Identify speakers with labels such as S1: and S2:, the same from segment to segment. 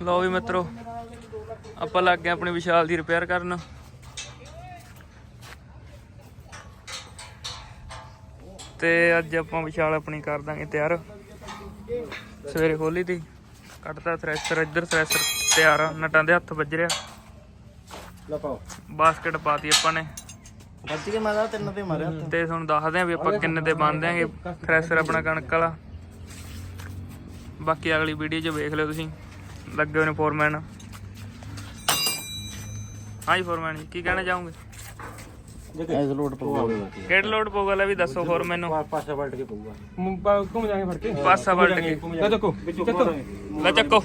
S1: ਲਓ ਵੀ ਮਿੱਤਰੋ ਆਪਾਂ ਲੱਗ ਗਏ ਆਪਣੀ ਵਿਸ਼ਾਲ ਦੀ ਰਿਪੇਅਰ ਕਰਨ ਤੇ ਅੱਜ ਆਪਾਂ ਵਿਸ਼ਾਲ ਆਪਣੀ ਕਰ ਦਾਂਗੇ ਤਿਆਰ ਸਵੇਰੇ ਖੋਲੀ ਤੀ ਕੱਟਤਾ ਥ੍ਰੈਸ਼ਰ ਇੱਧਰ ਥ੍ਰੈਸ਼ਰ ਤਿਆਰ ਆ ਨਟਾਂ ਦੇ ਹੱਥ ਵੱਜ ਰਿਹਾ
S2: ਲਪਾਓ
S1: ਬਾਸਕਟ ਪਾਤੀ ਆਪਾਂ ਨੇ
S2: ਬੱਚ ਕੇ ਮਾਰਾ ਤਿੰਨ ਤੇ ਮਾਰਿਆ
S1: ਤੇ ਤੁਹਾਨੂੰ ਦੱਸਦੇ ਆ ਵੀ ਆਪਾਂ ਕਿੰਨੇ ਤੇ ਬੰਨ ਆਂਗੇ ਥ੍ਰੈਸ਼ਰ ਆਪਣਾ ਕਣਕ ਵਾਲਾ ਬਾਕੀ ਅਗਲੀ ਵੀਡੀਓ 'ਚ ਵੇਖ ਲਿਓ ਤੁਸੀਂ ਲੱਗੇ ਹੋਏ ਨੇ ਫੋਰਮੈਨ ਹਾਂਜੀ ਫੋਰਮੈਨ ਜੀ ਕੀ ਕਹਿਣਾ ਚਾਹੋਗੇ?
S2: ਐਸ ਲੋਡ ਪਊਗਾ।
S1: ਕਿਹੜਾ ਲੋਡ ਪਊਗਾ ਲੈ ਵੀ ਦੱਸੋ ਫੋਰਮੈਨ ਨੂੰ।
S2: ਪਾਸਾ ਪਲਟ ਕੇ ਪਊਗਾ।
S3: ਘੁੰਮ ਜਾਗੇ ਫੜ ਕੇ।
S1: ਪਾਸਾ ਪਲਟ ਕੇ।
S3: ਲੈ ਚੱਕੋ ਚੱਕੋ।
S1: ਲੈ ਚੱਕੋ।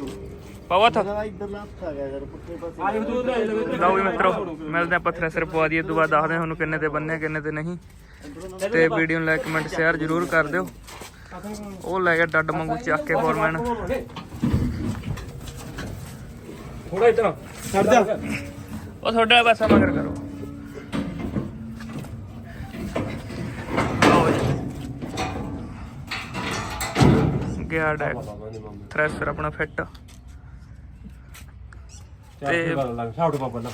S1: ਪਾਵਾ ਥਾ
S2: ਇੱਧਰ ਲੱਤ ਆ ਗਿਆ ਯਾਰ ਪੁੱਠੇ ਪਾਸੇ।
S3: ਆਜ ਤੂੰ ਲੈ ਲੈ
S1: ਲਓ ਵੀ ਮਿੱਤਰੋ ਮਿਲਦੇ ਆਪਾਂ ਥ੍ਰੈਸ਼ਰ ਪਵਾ ਦਈਏ ਤੋਂ ਬਾਅਦ ਦੱਸਦੇ ਹਾਂ ਤੁਹਾਨੂੰ ਕਿੰਨੇ ਤੇ ਬੰਨੇ ਕਿੰਨੇ ਤੇ ਨਹੀਂ। ਤੇ ਵੀਡੀਓ ਨੂੰ ਲਾਈਕ ਕਮੈਂਟ ਸ਼ੇਅਰ ਜ਼ਰੂਰ ਕਰ ਦਿਓ। ਉਹ ਲੈ ਗਿਆ ਡੱਡ ਵਾਂਗੂ ਚੱਕ ਕੇ ਫੋਰਮੈਨ
S3: ਥੋੜਾ ਇਤਨਾ। ਛੱਡ ਜਾ।
S1: ਉਹ ਤੁਹਾਡਾ ਪਾਸਾ ਮਗਰ ਕਰੋ। ਗਿਆ ਡੈਕ ਥ੍ਰੈਸ਼ਰ ਆਪਣਾ ਫਿੱਟ। ਤੇ
S3: ਪਾ ਪਹਿਲਾਂ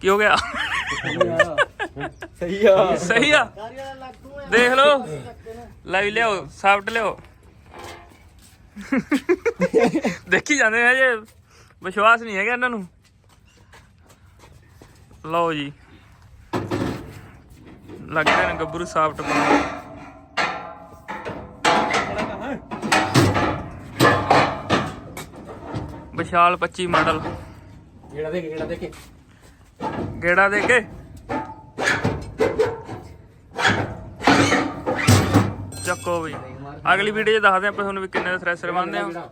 S1: ਕੀ ਹੋ ਗਿਆ?
S3: ਸਹੀ ਆ।
S1: ਸਹੀ ਆ। ਦੇਖ ਲਓ। ਲੈ ਵੀ ਲਿਓ ਸਾਫਟ ਲਿਓ ਦੇਖੀ ਜਾਂਦੇ ਨੇ ਜੇ। ਵਿਸ਼ਵਾਸ ਨਹੀਂ ਹੈਗਾ ਇਹਨਾਂ ਨੂੰ। ਲਓ ਜੀ। ਲੱਗਦੇ ਨੇ ਗੱਭਰੂ ਸਾਫਟ ਪਾਉਣ ਵਿਸ਼ਾਲ 25 ਮਾਡਲ।
S3: ਜਿਹੜਾ ਦੇ ਜਿਹੜਾ ਦੇ ਕੇ।
S1: ਗੇੜਾ ਦੇ ਕੇ। ਚੱਕੋ ਵੀ। ਅਗਲੀ ਵੀਡੀਓ 'ਚ ਦੱਸਦੇ ਆਪਾਂ ਤੁਹਾਨੂੰ ਵੀ ਕਿੰਨੇ ਦਾ ਥ੍ਰੈਸ਼ਰ ਬੰਨਦੇ ਆ